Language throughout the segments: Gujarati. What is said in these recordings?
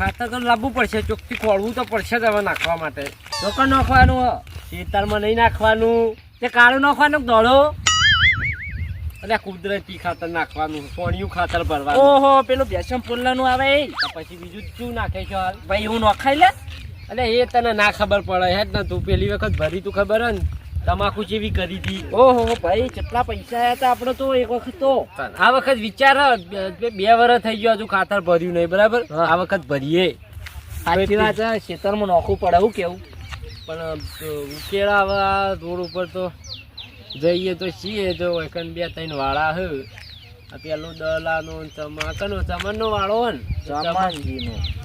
ખાતર તો લાવવું પડશે ચોખ્ખી ખોળવું તો પડશે જ હવે નાખવા માટે. ચોકર નાખવાનું. ખેતરમાં નહીં નાખવાનું. તે કાળું નાખવાનું દોડો અરે કુદરતી ખાતર નાખવાનું સોણિયું ખાતર ભરવાનું. ઓહો પેલું બેસમ પુલ્લાનું આવે પછી બીજું શું નાખે છે હાલ? ભાઈ હું નખાઈ લે? અને એ તને ના ખબર પડે હે જ ને તું પેલી વખત ભરી તું ખબર હે ને. તમાકુ જેવી કરી હતી ઓહો ભાઈ કેટલા પૈસા આયા હતા આપણે તો એક વખત તો. આ વખત વિચાર બે વર્ષ થઈ ગયો હજુ ખાતર ભર્યું નહીં બરાબર? આ વખત ભરીએ. સાચી વાત છે ખેતરમાં નોખું પડે હું કેવું? પણ ઉકેળા હવે આ રોડ ઉપર તો જઈએ તો છીએ જો એકન બે ત્રણ વાળા હે. પેલું દલાનો ચમાકનો ચમા ચમનનો વાળો હોય ને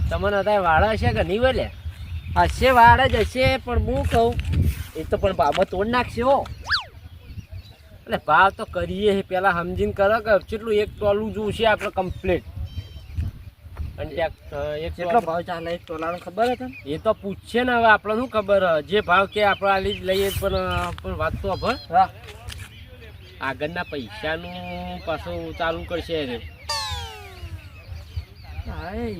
ચમન હતા વાળા હશે કે નહીં બોલે હશે વાળા જ હશે પણ હું કહું એ તો પણ બાબા તોડ નાખશે હો. એટલે ભાવ તો કરીએ છે પેલા સમજીને કરો કે કેટલું એક ટોલું જોશે આપણે કમ્પ્લીટ અને એક કેટલો ભાવ ચાલે એક ટોલાનો ખબર હતી એ તો પૂછશે ને હવે આપણે શું ખબર? જે ભાવ કે આપણે આ લઈ લઈએ પણ વાત તો ખબર હા આગળના પૈસાનું પાછું ચાલુ કરશે એને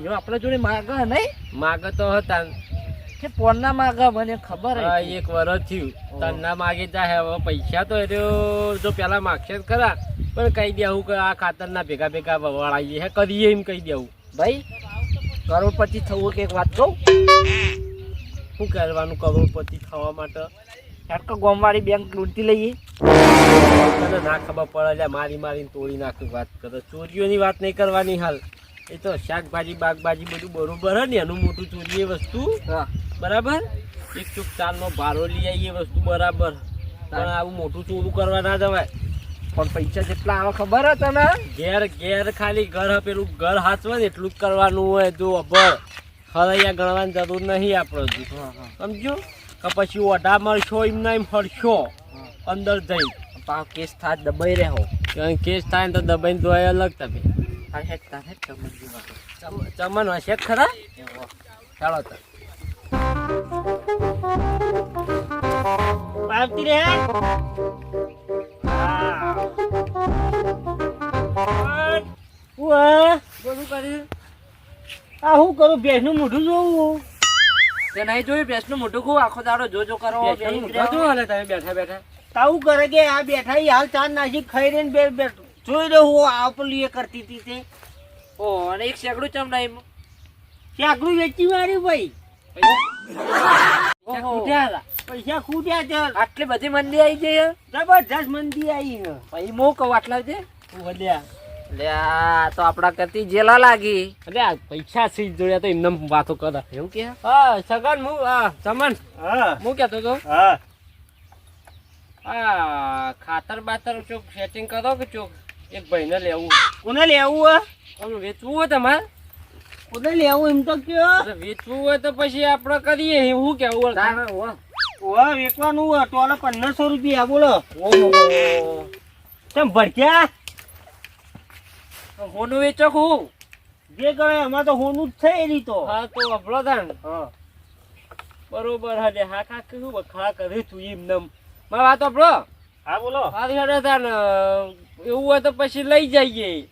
આપણે જોડે માગ નહીં? માગે તો હતા. કે પોનના માગ મને ખબર હા એક વરસ થયું. તનના માગે જાય હવે પૈસા તો એ જો પેલા માગશે જ ખરા. પણ કહી દેવું કે આ ખાતરના ભેગા ભેગા વળાઈએ હે કરીએ એમ કહી દેવું ભાઈ કરોડપતિ થવું કે એક વાત કહું? શું કરવાનું કરોડપતિ થવા માટે? હેડકો ગોમવાળી બેંક લૂંટી લઈએ. તને ના ખબર પડે એટલે મારી મારીને તોડી નાખી વાત કરે. ચોરીઓની વાત નહીં કરવાની હાલ. એ તો શાકભાજી બાગભાજી બધું બરોબર હે ને એનું મોટું ચોરી એ વસ્તુ. હા. બરાબર? એક ચૂક ચાલનો ભારો લઈ આવીએ વસ્તુ બરાબર. પણ આવું મોટું ચોરું કરવા ના જવાય. પણ પૈસા જેટલા આવે ખબર હે તને? ઘેર ઘેર ખાલી ઘર પેલું ઘર હાચવે ને એટલું જ કરવાનું હોય જો અભર હરૈયા ગણવાની જરૂર નહીં આપણે સમજો કે પછી ઓઢા મળશો એમ ના એમ ફરશો અંદર જઈ. કેસ થાય દબાઈ રહ્યો કેસ થાય ને તો દબાઈને ધોય અલગ તમે. હા હેડ તાર હેડ કમરજી માટે. ચમ- ચમન હશે ખરા? ચાલો તો. પાવતી રે બધું કર્યું આ હું કરું? ભેંસનું મોઢું જોવું. તે નહીં જોયું? ભેંસનું મોઢું ખૂબ આખો દાડો જોજો કરો. હાલે બેઠા બેઠા. તાવું કરે કે આ બેઠા હાલ ચાર નાસી ખાઈ રહીને બે બે જોઈ રહ્યો હું આ પેલી એ કરતી હતી તે. ઓ અને એક સેકડું ચમ નહીં શાકરું વેચી માર્યું ભાઈ. પૈસા? ખૂટ્યા હતા. છે. આટલી બધી મંદી આવી છે જબરજસ્ત મંદી આવી છે. પછી મો કહું આટલા છે? વધ્યા તો આપડા કરતી જેલા લાગી. અરે આ પૈસા સી જોડ્યા તો એમને વાતો કરે. એવું કે? હા સગન હું હા સમન. હા. હું કહેતો તો? હા. હા ખાતર બાતર ચોક સેટિંગ કરો કે ચોક? એક ભાઈને લેવું. કોને લેવું હવે વેચવું હોય તમારે? કોને લેવું એમ તો કયો? વેચવું હોય તો પછી આપણે કરીએ. હું કેવું તારે ઓ ઓ વેચવાનું હોય તો પંદરસો રૂપિયા બોલો. ઓહો. તેમ ભડક્યા? હોનું વેચો હું. જે કરે એમાં તો હોનું જ છે રહી તો. હા તો અભળો તાન હા. બરોબર હા હા કા કયું બખા કરે તું એમને મારી વાત અભળો. હા બોલો. એવું હોય તો પછી લઈ જઈએ.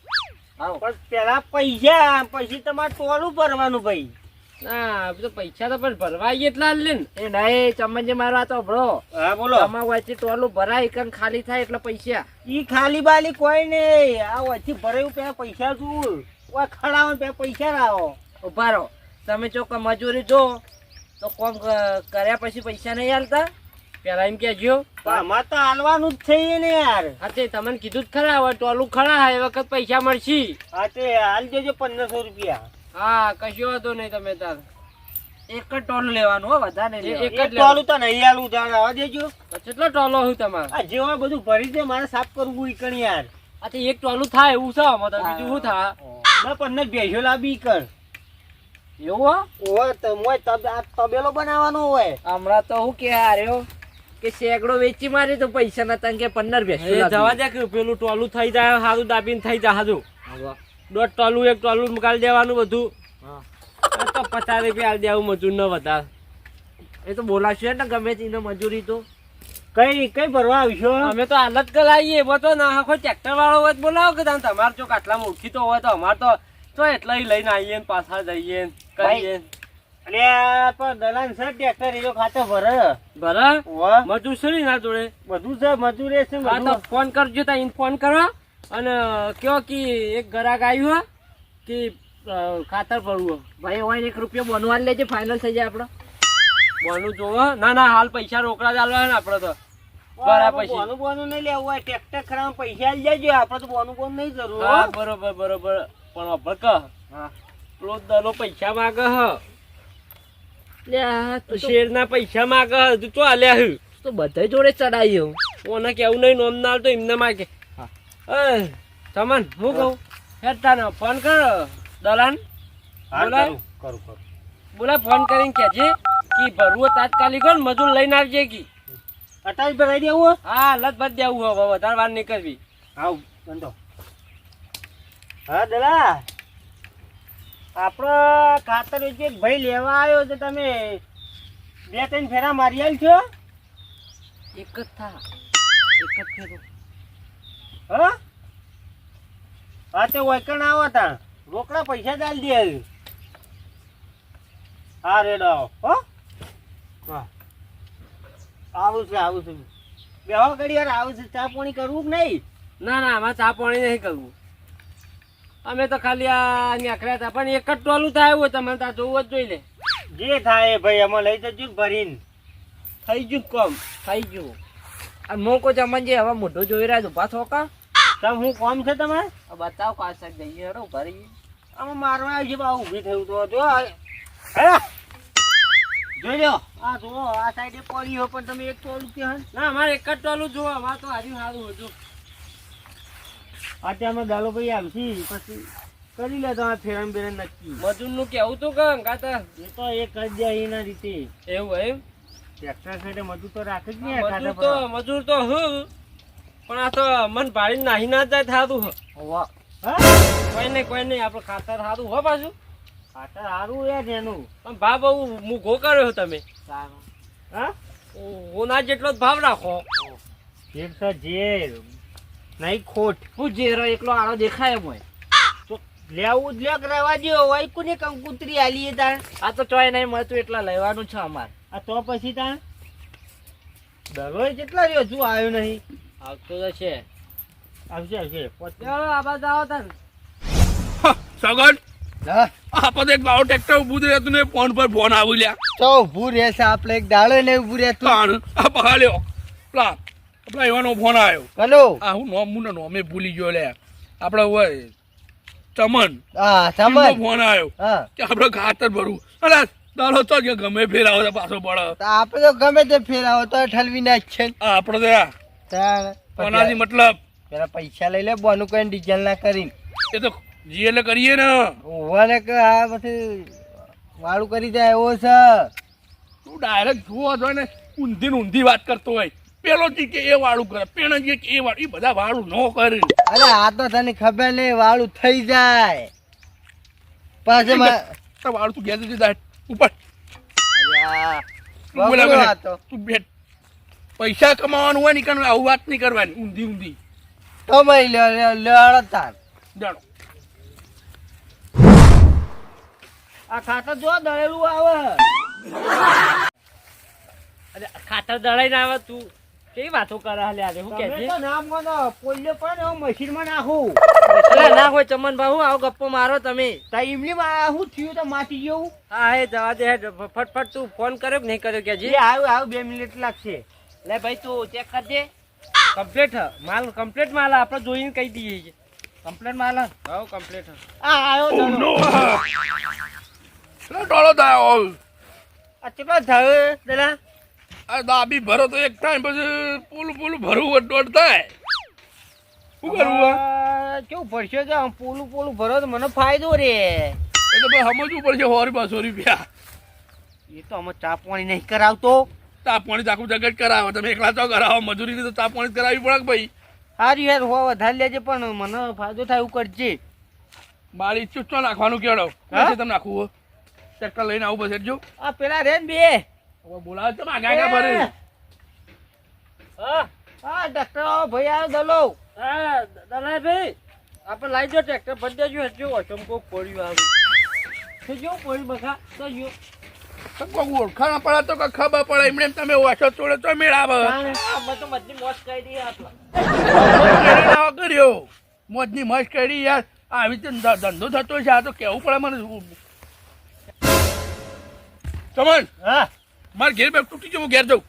પણ પેલા પૈસા પછી તમારે ટોલું ભરવાનું ભાઈ? ના તો પૈસા તો પણ ભરવા એટલા જ લે ને. એ નહીં ચમનજી મારવા તો ભરો હા બોલો. તમારા વચ્ચે ટોલું ભરાય કન ખાલી થાય એટલે પૈસા. ઈ ખાલી બાલી કોઈ નહીં. આ વચ્ચે ભરાયું પેલા પૈસા જોવું ઓય ખડાવો ને પેલા પૈસા લાવો. ઊભા રહો. તમે ચોક મજૂરી જો તો કોમ કર્યા પછી પૈસા નહીં હાલતા પેલા એમ કેજો પણ અમારે તો હાલવાનું જ છે ને યાર. હા તે તમને કીધું જ ખરા હવે ટોલું ખરા એ વખત પૈસા મળશે. હા તે હાલ દેજો પંદરસો રૂપિયા. હા કશો વાંધો નહીં તમે તાર. એક જ ટોલું લેવાનું હો વધારે નહીં એક જ ટોલું તો નહીં હાલું તારે આવા દેજો. કેટલો ટોલો હું તમારે? આ જેવા બધું ભરી દે મારે સાફ કરવું ઈ કણ યાર. આ તે એક ટોલું થાય એવું છે આમાં તો બીજું શું થાય? ના પંદર ભેંસો લાવી કર. એવું હો? ઓય તમોય તબ તબેલો બનાવવાનો હોય. હમણાં તો હું કે હાર્યો? કે સેકડો વેચી મારી તો પૈસા નતા કે પંદર એ બેસો જવા દે. કે પેલું ટોલું થઈ જાય સારું દાબીને થઈ જાય હાજુ. દોઢ ટોલું એક ટોલું મુકાલી દેવાનું બધું. તો પચાસ રૂપિયા આલી દેવું મજૂર ન વધાર. એ તો બોલાશે ને ગમે તેનો મજૂરી તો. કઈ કઈ ભરવા આવશો? અમે તો હાલત કરાવીએ એવો તો ના આખો ટ્રેક્ટર વાળો હોય બોલાવો કે તમે. તમારે ચોક આટલા ઓળખીતો હોય તો અમારે તો તો એટલે લઈને આવીએ ને પાછા જઈએ ને. અને પણ દલાન છે ટ્રેક્ટર એ ખાતે ભરે. બરાબર મજૂર છે ને એના જોડે? બધું છે મજૂર છે તો ફોન કરજો તા એને ફોન કરો. અને કયો કે એક ગ્રાહક આવ્યું હે કે ખાતર ભરવું ભાઈ હોય એક રૂપિયો બનવા લેજે ફાઇનલ થઈ જાય આપણો. બોનું જોવો. ના ના હાલ પૈસા રોકડા ચાલવા ને આપણે તો. બોનું બોનું નહીં લેવું હોય ટ્રેક્ટર ખરા પૈસા આલી દેજો. આપણે તો બોનું બોનું નહીં જરૂર બરોબર બરોબર. પણ અભર કહ હા. પેલો દલો પૈસા માગે હ. તો- શેરના પૈસા માગે હ? તું તો આલ્યા હું. તો બધા જોડે ચડાયો ઓને કેવું નહીં નોમ ના તો એમને માગે. હા. એ હું કહું? હેડ તાને ફોન કર દલાન. બોલાય? કરું, કરું, કરું. બોલા ફોન કરીને કહેજે કે ભરવું તાત્કાલિક હોય ને મજૂર લઈને આવજે કી. અટાજ ભરાઈ દેવું હો? હા લત ભરી દેવું હવે વધારે વાર નહીં કરવી. આવ બંધો હા દલા આપણો ખાતર વેચી ભાઈ લેવા આવ્યો છે તમે બે ત્રણ ફેરા મારી આલ છો? એક જ થા. એક જ ફેરો. હા? હા તે વૈકણ આવો તા. રોકડા પૈસા ચાલ દે. હા રેડો આવો. હો? હા આવું છે આવું છે. બેહો ઘડી વાર આવું છે. ચા પાણી કરવું કે નહીં? ના ના આમાં ચા પાણી નહીં કરવું. અમે તો ખાલી આ નીકળ્યા હતા. પણ એક જ ટોલું થાય હોય તમે ત્યાં જોવું જ જોઈ લે. જે થાય ભાઈ અમે લઈ જજો ભરીને. થઈ ગયું કોમ. થઈ ગયું. આ મોકો જમન જે હવે મોઢો જોઈ રહ્યા છે. ઊભા થોકા તમે હું કોમ છે તમારે? બતાવો કાસક જઈએ હેડો ભરી આમાં મારવા આવી છે બા ઊભી થયું તો. જો જોઈ લો આ જો આ સાઈડે પડી હો પણ તમે એક ટોલું ત્યાં ના અમારે એક જ ટોલું જોવા અમારે તો હારી સારું હતું. અત્યારમાં દાલો ભાઈ આવશી. પછી કરી લે આ ફેરન બેરન નક્કી. મજૂરનું કેવું તું કં કાતા એ તો એ કરી દે એના રીતે. એવું એમ? ટ્રેક્ટર સાથે મજૂર તો રાખે જ નહીં મજૂર તો મજૂર તો હું પણ આ તો મન ભાડી નાહી ના જાય થાતું હોવા. કોઈ નહીં કોઈ નહીં આપણે ખાતર સારું હો પાછું. ખાતર સારું યાર એનું. પણ ભાવ બહુ મૂઘો કર્યો તમે. સારું. હા? ઓના જેટલો જ ભાવ રાખો. એક તો ઝેર. નહીં ખોટ હું જેરો એકલો આડો દેખાય મોય. તો લેવું જ લેક રહેવા દો હોય કોને કંકુતરી આલીએ તા આ તો ચોય નહીં મળતું એટલા લેવાનું છે અમારે. આ તો પછી તા દરરોજ કેટલા રહ્યો શું આવ્યો નહીં. આવતો તો છે. આવશે આવશે. ચાલો આ બાજુ આવો તાન સગન આપણે એક બાવો ટ્રેક્ટર ઉભું થયું તું ને ફોન પર ફોન આવી લ્યા. તો ઉભું રહેશે આપણે એક દાડો ને ઊભું રહેતું. તાણ આ પહાડ્યો પેલા પેલા એવાનો ફોન આવ્યો. હલો. આ હું નોમ હું નોમે ભૂલી ગયો લે આપણે હોય ચમન હા ચમન ફોન આવ્યો. હા. કે આપણે ખાતર ભરવું. અલા દાડો તો કે ગમે ફેરાવો તો પાછો પડે. તો આપણે તો ગમે તે ફેરાવો તો ઠલવી નાખશે આપણે તો ફોનાથી મતલબ. પેલા પૈસા લઈ લે બોનું કઈ ડીઝલ ના કરીને. એ તો જી એટલે કરીએ ને. ઓવાને કે આ પછી વાળું કરી જાય એવો છે. તું ડાયરેક્ટ જુઓ છો ને ઊંધી ઊંધી વાત કરતો હોય. પેલો જી કે એ વાળું કરે પેણા જી કે એ વાળું એ બધા વાળું ન કરે. અરે આ તો તને ખબર નહીં વાળું થઈ જાય. પાછું વાળું તું ગેસ જાય ઉપર. તો. તું. પૈસા કમાવાનું હોય નીકળ આવું વાત નહીં કરવાની. ઊંધી ઊંધી. કમાઈ લે લે લેવાડો તાર. જાણો. આ ખાતર જો દળેલું આવે. અરે ખાતર દળાઈ ને આવે તું. કેવી વાતો કરે હાલે આજે? હું કે તમે નામ કોનો પોલ્યો પણ હું મશીનમાં નાખું. અલા ના હોય ચમન ભાઈ આવો ગપ્પો મારો તમે. તા ઇમલી માં શું થયું? તો માટી જેવું હા હે જવા દે ફટફટ તું ફોન કર્યો કે નહીં કર્યો કે જે આવ્યું આવ્યું બે મિનિટ લાગશે. લે ભાઈ તું ચેક કરજે કમ્પ્લીટ હ. માલ કમ્પ્લીટ માલ હ. આપણે જોઈને કહી દઈએ છે. કમ્પ્લેટ માલ હ. હા કમ્પ્લીટ હ. આ દડો. નો પેલો ડોળો થયો આ કેટલો થયો દલા આ દાબી ભરો તો એક ટાઈમ પછી પુલ પોલું ભરવું દોડ થાય. શું કરવું કેવું પડશે તો આમ પુલ પોલું ભરો તો મને ફાયદો રે. એ તો ભાઈ સમજવું પડશે હોરી બસો રૂપિયા એ તો અમે ચા પાણી નહીં કરાવતો. ચા પાણી આખું જગત કરાવો. તમે એકલા તો કરાવો. મજૂરી તો ચા પાણી કરાવી પડે કે ભાઈ? સારું યાર હો વધારે લેજે પણ મને ફાયદો થાય એવું કરજે. મારી ચૂચો નાખવાનું કેળો? તમે નાખવું હોય ટ્રેક્ટર લઈને આવું બસ જો આ પેલા રે ને બે. હવે બોલાવે તો આગા આગા ભરે. હા. હા ડોક્ટર આવો ભાઈ આવ્યો દલો હા દલાઈ ભાઈ આપણે લાવી દો ટ્રેક્ટર ભરી દેજો હજુ અચમ કોક પડ્યું આવું. તો જો કોઈ બખા તો જો ઓળખાણ પડે તો ખબર પડે. એમને તમે ઓછો તોડે તો મેળાવે કર્યો. મોજની મસ્ત કરી યાર આવી રીતે ધંધો થતો છે. આ તો કેવું પડે મને. ચમન. હા. મારે ઘેર બેગ તૂટી ગયો હું ઘેર જાઉં.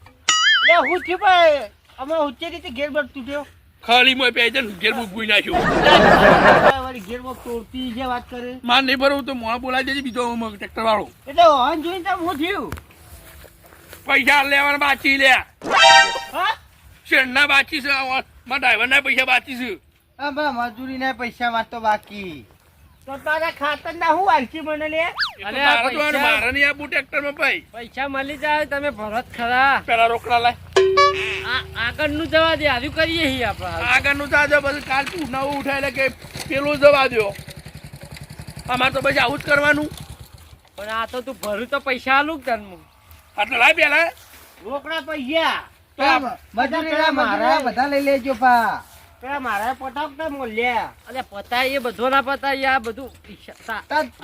એટલે હું થયું ભાઈ? અમે ઉચ્ચે રીતે ઘેર બેગ તૂટ્યો. ખાલી મોય પે જઈને ઘેર બુક ગુઈ નાખ્યો. વાળી ઘેર બુક તોડતી જે વાત કરે. માર નહીં ભરવું તો મોણ બોલાવી દેજે બીજો ટ્રેક્ટર વાળો એટલે હોન જોઈને તો હું થયું? પૈસા લેવાના બાકી લે. હા? શેરના બાકી છે? મારા ડ્રાઈવરના પૈસા બાકી છે. મજૂરી ના પૈસા તો બાકી. તો તારા ખાતર ના હું આલસી મને લે એ તો અલે, તારે તો પૈસા- મારે નહીં ભાઈ. પૈસા મળી જાય તમે ભરત ખરા. પેલા રોકડા લાય. આ આગળનું જવા દે હાર્યું કરીએ છીએ આપણે હાલ. આગળનું તાજો બધું કાલ તું નવું ઉઠાય એટલે કે પેલું જવા દો. અમારે તો પછી આવું જ કરવાનું. પણ આ તો તું ભરું તો પૈસા આલું તને હું. એટલે લાય પેલા. રોકડા પૈસા. પેલા મારા. બધા લઈ લેજો પા. પેલા મારા પટાવતા મોલ્યા અલે પતાય એ બધો ના પતાય આ બધું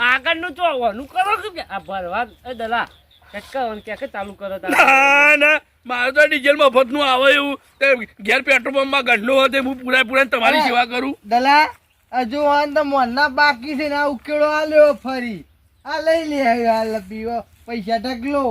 આગળનું તો વાનું કરો કે આ ભરવા એ દલા ચટકાવાનું ક્યાંક ચાલુ કરો. ના ના મારે તો ડીઝલ મફતનું આવે એવું. તે ઘેર પેટ્રોલ પંપમાં ગંડો હોય તે હું પૂરા પૂરા તમારી. સેવા કરું. દલા હજુ આન તો મોરના બાકી છે ને આ ઉકેળો આલ્યો ફરી. આ લઈ લે હવે આ લપીઓ પૈસા ઢગલો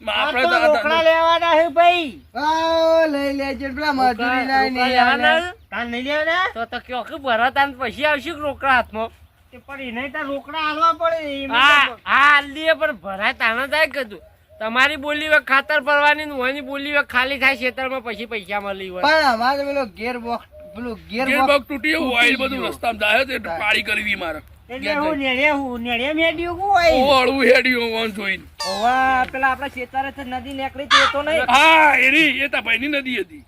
આપણે તો- લેવાના છે ભાઈ. આ લઈ લેજો પેલા મજૂરી ના રોકડા લેવાના? કાન નહીં લેવાના? તો તો કયો કે ભરા તાન પછી આવશે રોકડા હાથમાં? તે પણ એને તો રોકડા આલવા પડે હા હા આલીએ પણ ભરાય તાને જાય કીધું તમારી બોલી હોય ખાતર ભરવાની હોય ઓની બોલી હોય ખાલી થાય ખેતરમાં પછી પૈસા મળી હોય. પણ અમારે પેલો ગેર બોક્સ પેલું ગેર બોક્સ તૂટી ગયું ઓઇલ બધું. રસ્તામાં જાય તે કરવી મારે. એટલે હું નેડે હું નેડે મેડ્યું હું હોય. ઓ હેડ્યું ઓન જોઈને ઓવા પેલા આપણા ખેતરે થી નદી નીકળી તો નહીં. હા એ તા ભાઈની નદી હતી.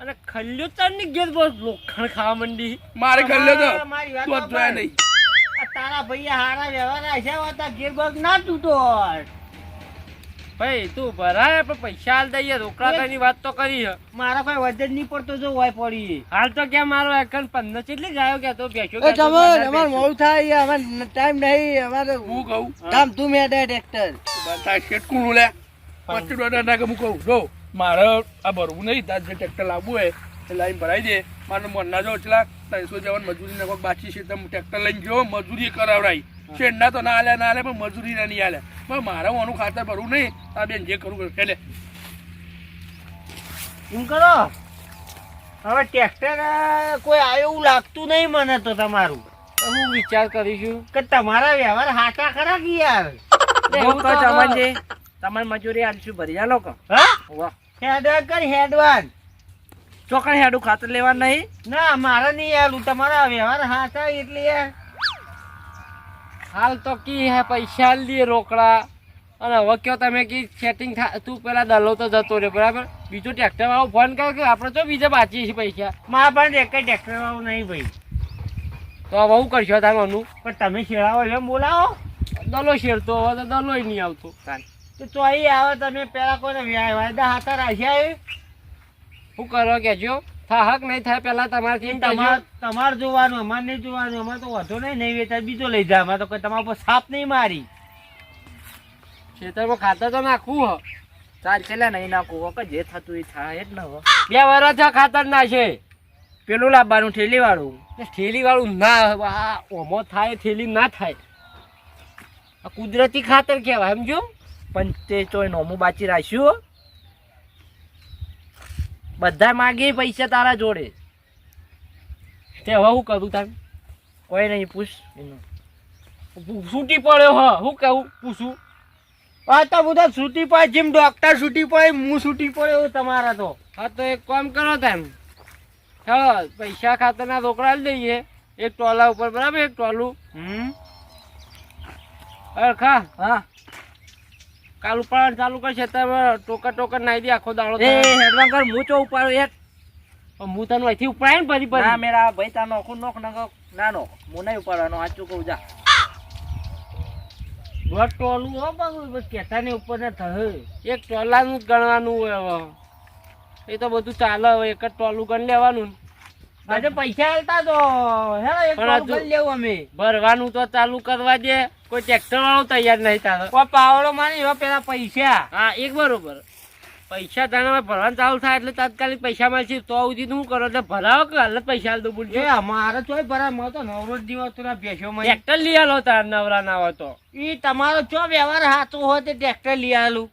અને ખલ્યો તારની ગેર બોસ લોખંડ ખાવા મંડી. મારે ખલ્યો તો મારી વાત તું. નહીં. આ તારા ભૈયા હારા વ્યવહાર આશા ગેર બોક્સ ના તૂટો ભાઈ તું ભરાય પણ પૈસા હાલ દઈએ રોકડા ની વાત તો કરી મારા કોઈ વજન નહીં પડતો જો હોય પડી. હાલ તો ક્યાં મારો એકન પંદર કેટલી ગાયો કે તો બેસો એ તમે અમાર મોડું થાય અમાર ટાઈમ નહીં અમારે હું કહું? કામ તું મેડે ટ્રેક્ટર બતા શેટકું લે. પછી ડોડા ના કે હું કહું જો મારે આ ભરવું નહીં તાર જે ટ્રેક્ટર લાવવું હોય એ લાઈન ભરાઈ દે. મારે મનના જો એટલા ત્રણસો જવાન મજૂરી નાખો બાકી છે તમે ટ્રેક્ટર લઈને જો મજૂરી કરાવડાઈ શેડના તો ના આલે ના આલે પણ મજૂરી ના નહીં આલે પણ મારે ઓનું ખાતર ભરવું નહીં આ બેન જે કરવું કરું. એટલે એમ કરો? હવે ટ્રેક્ટર કોઈ આવ્યો એવું લાગતું નહીં મને તો તમારું. હું વિચાર કરીશું. કે તમારા વ્યવહાર હાચા ખરા કે યાર? હું કહું ચમનજી તમારી મજૂરી આલશું ભરી? આલો લોકો હેડવાન કરી હેડવાન. ચોકણ હેડું ખાતર લેવા નહીં? ના મારે નહીં આલું. તમારા વ્યવહાર હાચા એટલે યાર. હાલ તો કી હે પૈસા લીએ રોકડા. અને હવે કયો તમે કી સેટિંગ થાય તું પેલા દલો તો જતો રહ્યો બરાબર? બીજો ટ્રેક્ટર વાળો ફોન કર કે આપણે તો બીજા બાચીએ છીએ પૈસા? મારા પાસે એક ટ્રેક્ટર વાળું નહીં ભાઈ. તો હવે હું કરશો તારનું પણ તમે શેરાવો એમ બોલાવો. દલો શેરતો હવે તો દલોય નહીં આવતો. તો ચોઈ આવે તમે પેલા વ્યા- વાયદા હાથા રાખ્યા શું કરો કેજો હક નહીં થાય પેલા તમારથી તમારે તમારે જોવાનું અમારે નહીં જોવાનું અમારે તો વધુ નહીં નહીં વેચાય બીજો લઈ જાય અમારે તો કોઈ તમારા પર સાપ નહીં મારી. ખેતરમાં ખાતર તો નાખવું હ. ચાલ પેલા નહીં નાખું કે જે થતું એ થાય જ ને હવે બે વર્ષ ખાતર નાખે. પેલું લાવવાનું ઠેલી વાળું થેલી વાળું ના આ ઓમો થાય ઠેલી ના થાય. આ કુદરતી ખાતર કહેવાય સમજો પણ તે ચોય નોમું બાચી રાખ્યું બધા માગે પૈસા તારા જોડે. તે હવે હું કરું તાર? કોઈ નહીં, પૂછ એનું. છૂટી પડ્યો, હ, હું કહું, પૂછું. હા તો બધા છૂટી પડે, જેમ ડોક્ટર છૂટી પડે હું છૂટી પડે તમારા તો. હા, તો એક કામ કરો તેમ. ચાલો પૈસા ખાતરના રોકડા લઈ દઈએ એક ટોલા ઉપર, બરાબર, એક ટોલું. હમ? ખા. હા. કાલ ઉપાડવાનું ચાલુ કરશે તમે ટોકર ટોકર નાઈ દે આખો દાડો એ તારે. હેડવાન કર હું ચો ઉપાડું એક? હું તને અહીંથી ઉપાડે ને ફરી ના મેરા ભાઈ તા નોખું નોખ નોખ નાનો. હું નહીં ઉપાડવાનો સાચું કહું જા. એક ટોલાનું જ ગણવાનું હોય હવે. એ તો બધું ચાલે હવે એક જ ટોલું ગણ લેવાનું. પૈસા હાલતા તો હે એક ભરી લેવું અમે. ભરવાનું તો ચાલુ કરવા દે. કોઈ ટ્રેક્ટર વાળો તૈયાર નહીં તારો પાવડો મારે એવા પેલા પૈસા. હા એક બરોબર. પૈસા તને ભરવાનું ચાલુ થાય એટલે તાત્કાલિક પૈસા મળશે. તો સુધી હું કરો એટલે ભરાવો કે હાલ પૈસા હાલ દો બોલજો અમારે ચોય ભરા મળે તો નવરો જ દિવસ તો બેસ્યો માં ટ્રેક્ટર લઈ આલો તાર નવરા ના હોય તો. એ તમારો ચો વ્યવહાર સાચો હોય તે ટ્રેક્ટર લઈ આલું.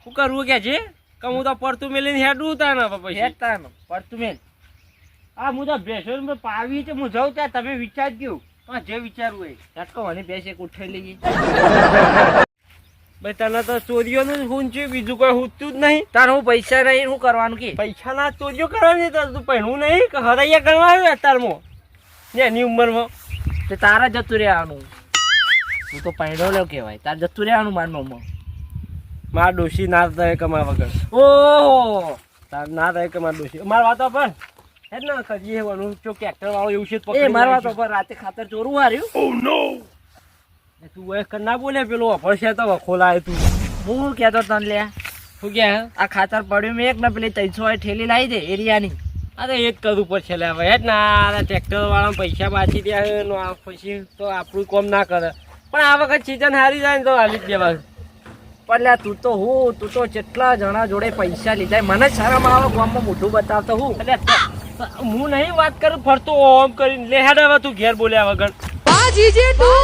શું કરવું કે છે કે હું તો પડતું મેલીને હેડું તાર ને પછી. હેતા પડતું મેલ. આ હું તો ભેસો પાવી છે. હું જાઉં ત્યાં. તમે વિચારજો. હા જે વિચારવું એ કાટકો મને બેસે ઉઠાઈ લઈએ. ભાઈ તને તો ચોરીઓનું જ હું છે બીજું કોઈ હુતું જ નહીં. તાર હું પૈસા નહીં હું કરવાનું કે? પૈસા ના ચોરીઓ કરવાની તો તું પહેણું નહીં કે હરૈયા કરવા આવ્યો અત્યારમાં? ને એની ઉંમરમાં? તે તારા જતું રહેવાનું. હું તો પહેણો લ્યો કહેવાય. તાર જતું રહેવાનું માનવામાં મારા ડોશી ના થાય કમા વગર. ઓહો! તાર ના થાય કમા ડોશી. મારા વાતો પણ. હે ના કરીએ વાનું જો ટ્રેક્ટર વાળો એવું છે એ મારવા તો પર રાતે ખાતર ચોરું હાર્યું. એ તું એ ના બોલે પેલો ઓફર છે તો ખોલાય તું. હું કેતો કહેતો તને લે? શું કે? આ ખાતર પડ્યું મેં એક ને પેલી ત્રણસો ઠેલી લાવી દે એરિયાની. અરે એ જ કરવું પડશે લે હવે હે જ ના ટ્રેક્ટર વાળા પૈસા બાચી દે નો પછી તો આપણું કોમ ના કરે. પણ આ વખત સિઝન હારી જાય ને તો હાલી જ દેવા પણ લે તું તો હું તું તો કેટલા જણા જોડે પૈસા લીધા મને શરમ આવે ગામમાં મોઢું બતાવતો હું. એટલે હું નહીં વાત કરું ફરતો ઓમ કરીને. લે હેડ તું ઘેર બોલ્યા વગર. બાજી જે તું.